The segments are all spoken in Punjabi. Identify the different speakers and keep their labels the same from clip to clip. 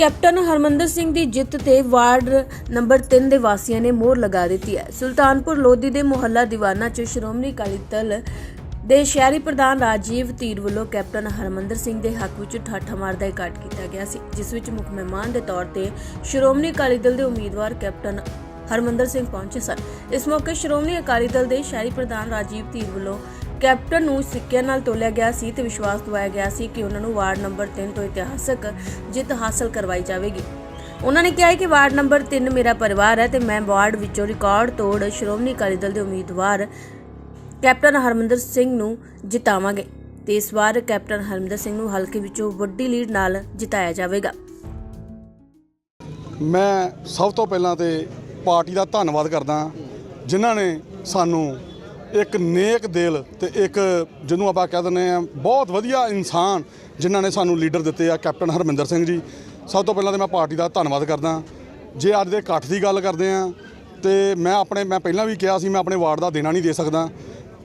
Speaker 1: ਕੈਪਟਨ ਹਰਮੰਦਰ ਸਿੰਘ ਦੀ ਜਿੱਤ ਤੇ ਵਾਰਡ ਨੰਬਰ 3 ਦੇ ਵਾਸੀਆਂ ਨੇ ਮੋਹਰ ਲਗਾ ਦਿੱਤੀ ਹੈ। ਸੁਲਤਾਨਪੁਰ ਲੋਧੀ ਦੇ ਮੁਹੱਲਾ ਦੀਵਾਨਾ 'ਚ ਸ਼੍ਰੋਮਣੀ ਅਕਾਲੀ ਦਲ ਦੇ ਸ਼ਹਿਰੀ ਪ੍ਰਧਾਨ ਰਾਜੀਵ ਧੀਰ ਵੱਲੋਂ ਕੈਪਟਨ ਹਰਮੰਦਰ ਸਿੰਘ ਦੇ ਹੱਕ ਵਿੱਚ ਠਾਠਾ ਮਾਰਦਾ ਇਕੱਠ ਕੀਤਾ ਗਿਆ ਸੀ, ਜਿਸ ਵਿੱਚ ਮੁੱਖ ਮਹਿਮਾਨ ਦੇ ਤੌਰ ਤੇ ਸ਼੍ਰੋਮਣੀ ਅਕਾਲੀ ਦਲ ਦੇ ਉਮੀਦਵਾਰ ਕੈਪਟਨ ਹਰਮੰਦਰ ਸਿੰਘ ਪਹੁੰਚੇ ਸਨ। ਇਸ ਮੌਕੇ ਸ਼੍ਰੋਮਣੀ ਅਕਾਲੀ ਦਲ ਦੇ ਸ਼ਹਿਰੀ ਪ੍ਰਧਾਨ ਰਾਜੀਵ ਧੀਰ ਵੱਲੋਂ ਕੈਪਟਨ ਨੂੰ ਸਿੱਕਿਆਂ ਨਾਲ ਤੋਲਿਆ ਗਿਆ ਸੀ ਤੇ ਵਿਸ਼ਵਾਸ ਦਿਵਾਇਆ ਗਿਆ ਸੀ ਕਿ ਉਹਨਾਂ ਨੂੰ ਵਾਰਡ ਨੰਬਰ 3 ਤੋਂ ਇਤਿਹਾਸਕ ਜਿੱਤ ਹਾਸਲ ਕਰਵਾਈ ਜਾਵੇਗੀ। ਉਹਨਾਂ ਨੇ ਕਿਹਾ ਕਿ ਵਾਰਡ ਨੰਬਰ 3 ਮੇਰਾ ਪਰਿਵਾਰ ਹੈ ਤੇ ਮੈਂ ਵਾਰਡ ਵਿੱਚੋਂ ਰਿਕਾਰਡ ਤੋੜ ਸ਼੍ਰੋਮਣੀ ਅਕਾਲੀ ਦਲ ਦੇ ਉਮੀਦਵਾਰ ਕੈਪਟਨ ਹਰਮੰਦਰ ਸਿੰਘ ਨੂੰ ਜਿਤਾਵਾਂਗੇ ਤੇ ਇਸ ਵਾਰ ਕੈਪਟਨ ਹਰਮੰਦਰ ਸਿੰਘ ਨੂੰ ਹਲਕੇ ਵਿੱਚੋਂ ਵੱਡੀ ਲੀਡ ਨਾਲ ਜਿਤਾਇਆ ਜਾਵੇਗਾ।
Speaker 2: ਮੈਂ ਸਭ ਤੋਂ ਪਹਿਲਾਂ ਤੇ ਪਾਰਟੀ ਦਾ ਧੰਨਵਾਦ ਕਰਦਾ ਜਿਨ੍ਹਾਂ ਨੇ ਸਾਨੂੰ ਇੱਕ ਨੇਕ ਦਿਲ ਤੇ ਇੱਕ ਜਿਹਨੂੰ ਆਪਾਂ ਕਹਿ ਦਿੰਦੇ ਆ ਬਹੁਤ ਵਧੀਆ ਇਨਸਾਨ ਜਿਨ੍ਹਾਂ ਨੇ ਸਾਨੂੰ ਲੀਡਰ ਦਿੱਤੇ ਆ ਕੈਪਟਨ ਹਰਮਿੰਦਰ ਸਿੰਘ ਜੀ। ਸਭ ਤੋਂ ਪਹਿਲਾਂ ਤੇ ਮੈਂ ਪਾਰਟੀ ਦਾ ਧੰਨਵਾਦ ਕਰਦਾ। ਜੇ ਅੱਜ ਦੇ ਇਕੱਠ ਦੀ ਗੱਲ ਕਰਦੇ ਆ ਤੇ ਮੈਂ ਆਪਣੇ, ਮੈਂ ਪਹਿਲਾਂ ਵੀ ਕਿਹਾ ਸੀ ਮੈਂ ਆਪਣੇ ਵਾਰਡ ਦਾ ਦੇਣਾ ਨਹੀਂ ਦੇ ਸਕਦਾ।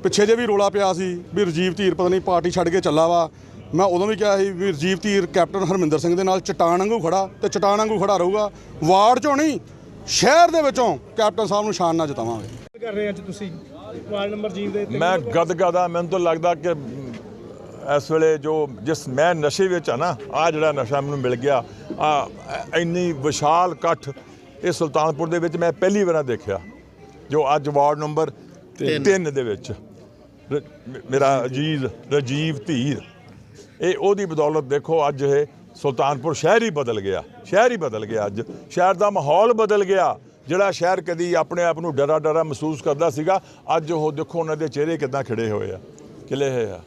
Speaker 2: ਪਿੱਛੇ ਜੇ ਵੀ ਰੋਲਾ ਪਿਆ ਸੀ ਵੀ ਰਜੀਵ ਧੀਰ ਪਤਾ ਨਹੀਂ ਪਾਰਟੀ ਛੱਡ ਕੇ ਚੱਲਾ ਵਾ। ਮੈਂ ਉਦੋਂ ਵੀ ਕਿਹਾ ਸੀ ਵੀ ਰਜੀਵ ਧੀਰ ਕੈਪਟਨ ਹਰਮਿੰਦਰ ਸਿੰਘ ਦੇ ਨਾਲ ਚਟਾਨ ਵਾਂਗੂ ਖੜਾ ਤੇ ਚਟਾਨ ਵਾਂਗੂ ਖੜਾ ਰਹੂਗਾ। ਵਾਰਡ ਚੋਂ ਨਹੀਂ, ਸ਼ਹਿਰ ਦੇ ਵਿੱਚੋਂ ਕੈਪਟਨ ਸਾਹਿਬ ਨੂੰ ਸ਼ਾਨ ਨਾਲ ਜਿਤਾਵਾਂਗੇ।
Speaker 3: ਕਰ ਰਹੇ ਅੱਜ ਤੁਸੀਂ? ਵਾਰਡ ਨੰਬਰ ਜੀਵ ਦੇ ਉੱਤੇ
Speaker 4: ਮੈਂ ਗਦਗਦਾ ਮੈਨੂੰ ਤਾਂ ਲੱਗਦਾ ਕਿ ਇਸ ਵੇਲੇ ਜੋ ਜਿਸ ਮੈਂ ਨਸ਼ੇ ਵਿੱਚ ਆ ਨਾ ਆ ਜਿਹੜਾ ਨਸ਼ਾ ਮੈਨੂੰ ਮਿਲ ਗਿਆ ਆ ਇੰਨੀ ਵਿਸ਼ਾਲ ਇਕੱਠ ਇਹ ਸੁਲਤਾਨਪੁਰ ਦੇ ਵਿੱਚ ਮੈਂ ਪਹਿਲੀ ਵਾਰ ਦੇਖਿਆ ਜੋ ਅੱਜ ਵਾਰਡ ਨੰਬਰ 3 ਦੇ ਵਿੱਚ। ਮੇਰਾ ਅਜੀਜ਼ ਰਜੀਵ ਧੀਰ ਇਹ ਉਹਦੀ ਬਦੌਲਤ ਦੇਖੋ ਅੱਜ ਇਹ ਸੁਲਤਾਨਪੁਰ ਸ਼ਹਿਰ ਹੀ ਬਦਲ ਗਿਆ ਸ਼ਹਿਰ ਹੀ ਬਦਲ ਗਿਆ ਅੱਜ ਸ਼ਹਿਰ ਦਾ ਮਾਹੌਲ ਬਦਲ ਗਿਆ। ਜਿਹੜਾ ਸ਼ਹਿਰ ਕਦੀ ਆਪਣੇ ਆਪ ਨੂੰ ਡਰਾ ਡਰਾ ਮਹਿਸੂਸ ਕਰਦਾ ਸੀਗਾ ਅੱਜ ਉਹ ਦੇਖੋ ਉਹਨਾਂ ਦੇ ਚਿਹਰੇ ਕਿਦਾਂ ਖਿੜੇ ਹੋਏ ਆ ਖਿਲੇ ਹੋਏ ਆ।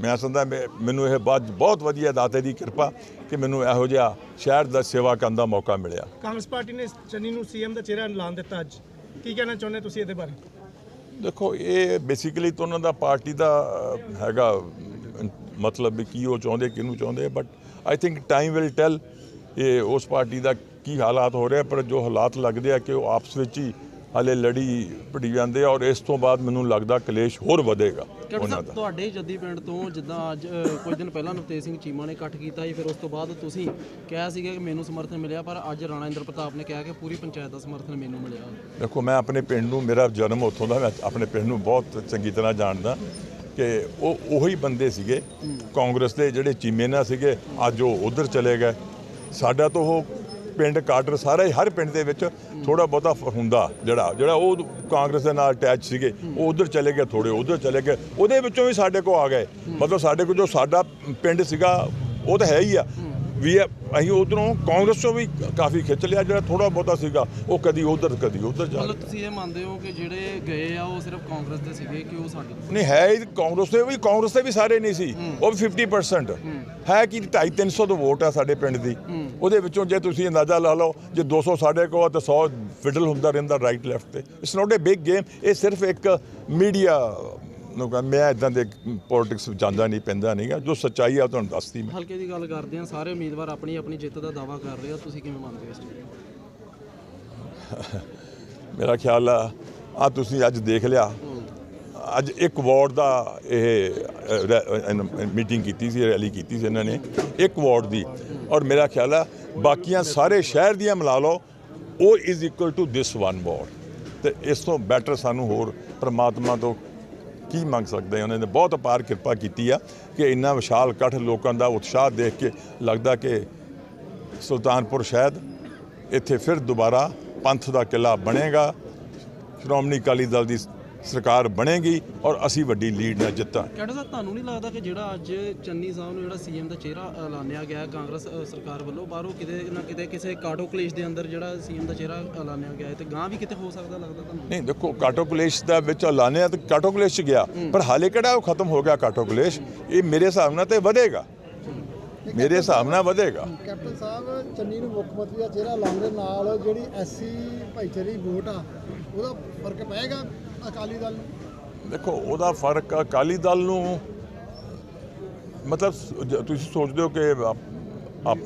Speaker 4: ਮੈਂ ਸਮਝਦਾ ਮੈਨੂੰ ਇਹ ਬਾਤ ਬਹੁਤ ਵਧੀਆ ਦਾਤੇ ਦੀ ਕਿਰਪਾ ਕਿ ਮੈਨੂੰ ਇਹੋ ਜਿਹਾ ਸ਼ਹਿਰ ਦਾ ਸੇਵਾ ਕਰਨ ਦਾ ਮੌਕਾ ਮਿਲਿਆ।
Speaker 3: ਕਾਂਗਰਸ ਪਾਰਟੀ ਨੇ ਚੰਨੀ ਨੂੰ ਸੀਐਮ ਦਾ ਚਿਹਰਾ ਐਲਾਨ ਦਿੱਤਾ ਅੱਜ। ਕੀ ਕਹਿਣਾ ਚਾਹੁੰਦੇ ਤੁਸੀਂ ਇਹਦੇ ਬਾਰੇ?
Speaker 4: ਦੇਖੋ ਇਹ ਬੇਸਿਕਲੀ ਤਾਂ ਉਹਨਾਂ ਦਾ ਪਾਰਟੀ ਦਾ ਹੈਗਾ ਮਤਲਬ ਕੀ ਉਹ ਚਾਹੁੰਦੇ ਕਿਹਨੂੰ ਚਾਹੁੰਦੇ but I think time will tell ਇਹ ਉਸ ਪਾਰਟੀ ਦਾ ਕੀ ਹਾਲਾਤ ਹੋ ਰਿਹਾ ਪਰ ਜੋ ਹਾਲਾਤ ਲੱਗਦੇ ਆ ਕਿ ਉਹ ਆਪਸ ਵਿੱਚ ਹੀ ਹਾਲੇ ਲੜੀ ਭਿੜੀ ਜਾਂਦੇ ਆ ਔਰ ਇਸ ਤੋਂ ਬਾਅਦ ਮੈਨੂੰ ਲੱਗਦਾ ਕਲੇਸ਼ ਹੋਰ ਵਧੇਗਾ ਉਹਨਾਂ ਦਾ।
Speaker 5: ਤੁਹਾਡੇ ਜੱਦੀ ਪਿੰਡ ਤੋਂ ਜਿੱਦਾਂ ਅੱਜ ਕੁਝ ਦਿਨ ਪਹਿਲਾਂ ਨਵਤੇਜ ਸਿੰਘ ਚੀਮਾ ਨੇ ਇਕੱਠ ਕੀਤਾ ਸੀ ਫਿਰ ਉਸ ਤੋਂ ਬਾਅਦ ਤੁਸੀਂ ਕਿਹਾ ਸੀਗਾ ਕਿ ਮੈਨੂੰ ਸਮਰਥਨ ਮਿਲਿਆ ਪਰ ਅੱਜ ਰਾਣਾ ਇੰਦਰ ਪ੍ਰਤਾਪ ਨੇ ਕਿਹਾ ਕਿ ਪੂਰੀ ਪੰਚਾਇਤ ਦਾ ਸਮਰਥਨ ਮੈਨੂੰ ਮਿਲਿਆ।
Speaker 4: ਦੇਖੋ ਮੈਂ ਆਪਣੇ ਪਿੰਡ ਨੂੰ ਮੇਰਾ ਜਨਮ ਉੱਥੋਂ ਦਾ ਮੈਂ ਆਪਣੇ ਪਿੰਡ ਨੂੰ ਬਹੁਤ ਚੰਗੀ ਤਰ੍ਹਾਂ ਜਾਣਦਾ ਕਿ ਉਹ ਉਹੀ ਬੰਦੇ ਸੀਗੇ। ਕਾਂਗਰਸ ਦੇ ਜਿਹੜੇ ਚੀਮੇਨਾ ਸੀਗੇ ਅੱਜ ਉਹ ਉਧਰ ਚਲੇ ਗਏ। ਸਾਡਾ ਤਾਂ ਉਹ ਪਿੰਡ ਕਾਡਰ ਸਾਰੇ ਹਰ ਪਿੰਡ ਦੇ ਵਿੱਚ ਥੋੜਾ ਬਹੁਤਾ ਹੁੰਦਾ ਜਿਹੜਾ ਜਿਹੜਾ ਉਹ ਕਾਂਗਰਸ ਦੇ ਨਾਲ ਅਟੈਚ ਸੀਗੇ, ਉਹ ਉਧਰ ਚਲੇ ਗਏ ਥੋੜੇ ਉਧਰ ਚਲੇ ਗਏ। ਉਹਦੇ ਵਿੱਚੋਂ ਵੀ ਸਾਡੇ ਕੋਲ ਆ ਗਏ। ਮਤਲਬ ਸਾਡੇ ਕੋਲ ਜੋ ਸਾਡਾ ਪਿੰਡ ਸੀਗਾ, ਉਹ ਤਾਂ ਹੈ ਹੀ ਆ। ਵੀ ਇਹ- ਅਸੀਂ ਉਧਰੋਂ ਕਾਂਗਰਸ ਚੋਂ ਵੀ ਕਾਫੀ ਖਿੱਚ ਲਿਆ ਜਿਹੜਾ ਥੋੜਾ ਬਹੁਤਾ ਸੀਗਾ ਉਹ ਕਦੀ ਉਧਰ ਕਦੀ ਉਧਰ ਜਾ
Speaker 5: ਮਤਲਬ ਤੁਸੀਂ ਇਹ ਮੰਨਦੇ ਹੋ ਕਿ ਜਿਹੜੇ ਗਏ ਆ ਉਹ ਸਿਰਫ ਕਾਂਗਰਸ ਦੇ ਸੀਗੇ ਕਿ ਉਹ ਸਾਡੇ
Speaker 4: ਨਹੀਂ ਹੈ ਹੀ ਕਾਂਗਰਸ ਦੇ ਵੀ ਕਾਂਗਰਸ ਦੇ ਵੀ ਸਾਰੇ ਨਹੀਂ ਸੀ। ਉਹ ਵੀ 50% ਹੈ। ਕਿ 250 300 ਤੋਂ ਵੋਟ ਆ ਸਾਡੇ ਪਿੰਡ ਦੀ। ਉਹਦੇ ਵਿੱਚੋਂ ਜੇ ਤੁਸੀਂ ਅੰਦਾਜ਼ਾ ਲਾ ਲਓ ਜੇ 200 ਸਾਡੇ ਕੋਲ ਤਾਂ 100 ਫਿਡਲ ਹੁੰਦਾ ਰਹਿੰਦਾ ਰਾਈਟ ਲੈਫਟ ਤੇ। It's not a big game ਇਹ ਸਿਰਫ ਇੱਕ ਮੀਡੀਆ ਨੂੰ ਕਹਿੰਦਾ ਮੈਂ ਇਦਾਂ ਦੇ ਪੋਲਿਟਿਕਸ ਵਿੱਚ ਜਾਂਦਾ ਨਹੀਂ ਪੈਂਦਾ ਨਹੀਂਗਾ ਜੋ ਸੱਚਾਈ ਆ ਉਹ ਤੁਹਾਨੂੰ ਦੱਸਦੀ ਮੈਂ।
Speaker 5: ਹਲਕੇ ਦੀ ਗੱਲ ਕਰਦੇ ਆ ਸਾਰੇ ਉਮੀਦਵਾਰ ਆਪਣੀ ਆਪਣੀ ਜਿੱਤ ਦਾ ਦਾਵਾ ਕਰ ਰਹੇ ਆ। ਤੁਸੀਂ ਕਿਵੇਂ ਮੰਨਦੇ ਹੋ ਇਸ ਚੀਜ਼ ਨੂੰ?
Speaker 4: ਮੇਰਾ ਖਿਆਲ ਆ ਆ ਤੁਸੀਂ ਅੱਜ ਦੇਖ ਲਿਆ। ਅੱਜ ਇੱਕ ਵਾਰਡ ਦਾ ਇਹ ਮੀਟਿੰਗ ਕੀਤੀ ਸੀ ਰੈਲੀ ਕੀਤੀ ਸੀ ਇਹਨਾਂ ਨੇ ਇੱਕ ਵਾਰਡ ਦੀ। ਔਰ ਮੇਰਾ ਖਿਆਲ ਆ ਬਾਕੀਆਂ ਸਾਰੇ ਸ਼ਹਿਰ ਦੀਆਂ ਮਿਲਾ ਲਓ ਉਹ is equal to this one ward ਤੇ ਇਸ ਤੋਂ ਬੈਟਰ ਸਾਨੂੰ ਹੋਰ ਪ੍ਰਮਾਤਮਾ ਤੋਂ ਕੀ ਮੰਗ ਸਕਦੇ ਉਹਨਾਂ ਨੇ ਬਹੁਤ ਅਪਾਰ ਕਿਰਪਾ ਕੀਤੀ ਆ ਕਿ ਇੰਨਾ ਵਿਸ਼ਾਲ ਇਕੱਠ ਲੋਕਾਂ ਦਾ ਉਤਸ਼ਾਹ ਦੇਖ ਕੇ ਲੱਗਦਾ ਕਿ ਸੁਲਤਾਨਪੁਰ ਸ਼ਾਇਦ ਇੱਥੇ ਫਿਰ ਦੁਬਾਰਾ ਪੰਥ ਦਾ ਕਿਲਾ ਬਣੇਗਾ। ਸ਼੍ਰੋਮਣੀ ਅਕਾਲੀ ਦਲ ਦੀ ਸਰਕਾਰ ਬਣੇਗੀ ਔਰ ਅਸੀਂ ਵੱਡੀ ਲੀਡ ਨਾਲ ਜਿੱਤਾਂ
Speaker 5: ਕੈਪਟਨ ਸਾਹਿਬ ਤੁਹਾਨੂੰ ਨਹੀਂ ਲੱਗਦਾ ਕਿ ਜਿਹੜਾ ਅੱਜ ਚੰਨੀ ਸਾਹਿਬ ਨੂੰ ਜਿਹੜਾ ਸੀਐਮ ਦਾ ਚਿਹਰਾ ਐਲਾਨਿਆ ਗਿਆ ਹੈ ਕਾਂਗਰਸ ਅ, ਸਰਕਾਰ ਵੱਲੋਂ ਬਾਹਰੋਂ ਕਿਤੇ ਨਾ ਕਿਤੇ ਕਿਸੇ ਕਾਟੋ ਕਲੇਸ਼ ਦੇ ਅੰਦਰ ਜਿਹੜਾ ਸੀਐਮ ਦਾ ਚਿਹਰਾ ਐਲਾਨਿਆ ਗਿਆ ਹੈ ਤੇ ਗਾਂ ਵੀ ਕਿਤੇ ਹੋ ਸਕਦਾ ਲੱਗਦਾ ਤੁਹਾਨੂੰ?
Speaker 4: ਨਹੀਂ ਦੇਖੋ ਕਾਟੋ ਕਲੇਸ਼ ਦਾ ਵਿੱਚ ਐਲਾਨਿਆ ਤੇ ਕਾਟੋ ਕਲੇਸ਼ ਚ ਗਿਆ ਪਰ ਹਾਲੇ ਕਿਹੜਾ ਉਹ ਖਤਮ ਹੋ ਗਿਆ ਕਾਟੋ ਕਲੇਸ਼? ਇਹ ਮੇਰੇ ਹਿਸਾਬ ਨਾਲ ਤੇ ਵਧੇਗਾ। ਮੇਰੇ ਹਿਸਾਬ ਨਾਲ ਵਧੇਗਾ।
Speaker 6: ਕੈਪਟਨ ਸਾਹਿਬ ਚੰਨੀ ਨੂੰ ਮੁੱਖ ਮੰਤਰੀ ਦਾ ਚਿਹਰਾ ਲਾਉਣ ਦੇ ਨਾਲ ਜਿਹੜੀ ਐਸਸੀ ਭਾਈਚਾਰੇ ਦੀ ਵੋਟ ਆ ਉਹਦਾ ਫ਼ਰਕ ਪਏਗਾ ਅਕਾਲੀ ਦਲ ਨੂੰ?
Speaker 4: ਦੇਖੋ ਉਹਦਾ ਫ਼ਰਕ ਅਕਾਲੀ ਦਲ ਨੂੰ ਮਤਲਬ ਤੁਸੀਂ ਸੋਚਦੇ ਹੋ ਕਿ ਆਪ- ਆਪ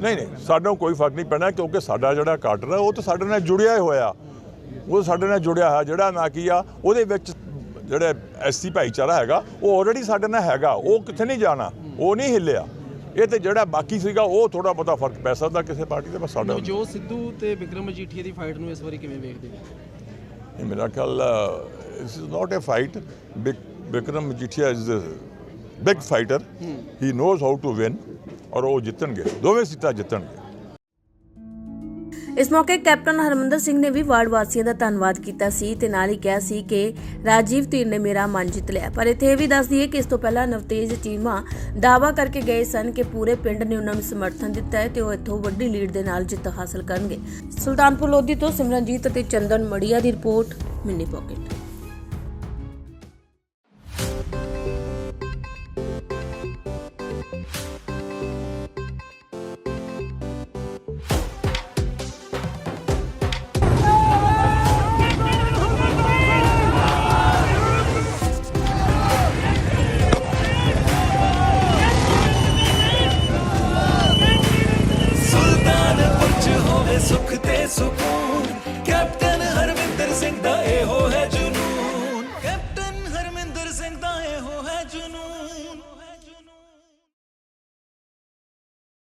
Speaker 4: ਨਹੀਂ ਨਹੀਂ ਸਾਨੂੰ ਕੋਈ ਫ਼ਰਕ ਨਹੀਂ ਪੈਣਾ ਕਿਉਂਕਿ ਸਾਡਾ ਜਿਹੜਾ ਕਾਡਰ ਹੈ ਉਹ ਤਾਂ ਸਾਡੇ ਨਾਲ ਜੁੜਿਆ ਹੀ ਹੋਇਆ। ਉਹ ਸਾਡੇ ਨਾਲ ਜੁੜਿਆ ਹੋਇਆ ਜਿਹੜਾ ਨਾ ਕੀ ਆ ਉਹਦੇ ਵਿੱਚ ਜਿਹੜਾ ਐਸਸੀ ਭਾਈਚਾਰਾ ਹੈਗਾ ਉਹ ਆਲਰੇਡੀ ਸਾਡੇ ਨਾਲ ਹੈਗਾ ਉਹ ਕਿੱਥੇ ਨਹੀਂ ਜਾਣਾ? ਉਹ ਨਹੀਂ ਹਿੱਲਿਆ। ਇਹ ਤੇ ਜਿਹੜਾ ਬਾਕੀ ਸੀਗਾ ਉਹ ਥੋੜਾ ਬਹੁਤਾ ਫ਼ਰਕ ਪੈ ਸਕਦਾ ਕਿਸੇ ਪਾਰਟੀ ਦਾ ਬਸ ਸਾਡਾ।
Speaker 5: ਨਵਜੋਤ ਸਿੱਧੂ ਤੇ ਵਿਕਰਮ ਮਜੀਠੀਆ ਦੀ ਫਾਈਟ ਨੂੰ ਇਸ ਵਾਰੀ ਕਿਵੇਂ ਵੇਖਦੇ ਹੋ?
Speaker 4: ਇਹ ਮੇਰਾ ਖਿਆਲ ਇਸ is not a fight Vikram Majithia is a big fighter he. Knows how to win ਔਰ ਉਹ ਜਿੱਤਣਗੇ। ਦੋਵੇਂ ਸੀਟਾਂ ਜਿੱਤਣਗੇ।
Speaker 1: ਇਸ ਮੌਕੇ ਕੈਪਟਨ ਹਰਮੰਦਰ ਸਿੰਘ ਨੇ ਵੀ ਵਾਰਡ ਵਾਸੀਆਂ ਦਾ ਧੰਨਵਾਦ ਕੀਤਾ ਸੀ ਤੇ ਨਾਲ ਹੀ ਕਿਹਾ ਸੀ ਕਿ ਰਾਜੀਵ ਧੀਰ ਨੇ ਮੇਰਾ ਮਨ ਜਿੱਤ ਲਿਆ। ਪਰ ਇੱਥੇ ਇਹ ਵੀ ਦੱਸ ਦਈਏ ਕਿ ਇਸ ਤੋਂ ਪਹਿਲਾਂ ਨਵਤੇਜ ਚੀਮਾ ਦਾਵਾ ਕਰਕੇ ਗਏ ਸਨ ਕਿ ਪੂਰੇ ਪਿੰਡ ਨੇ ਉਹਨਾਂ ਨੂੰ ਸਮਰਥਨ ਦਿੱਤਾ ਹੈ ਤੇ ਉਹ ਇੱਥੋਂ ਵੱਡੀ ਲੀਡ ਦੇ ਨਾਲ ਜਿੱਤ ਹਾਸਲ ਕਰਨਗੇ। ਸੁਲਤਾਨਪੁਰ ਲੋਧੀ ਤੋਂ ਸਿਮਰਨਜੀਤ ਅਤੇ ਚੰਦਨ ਮੜੀਆ ਦੀ ਰਿਪੋਰਟ, ਮਿੰਨੀ ਪॉकेट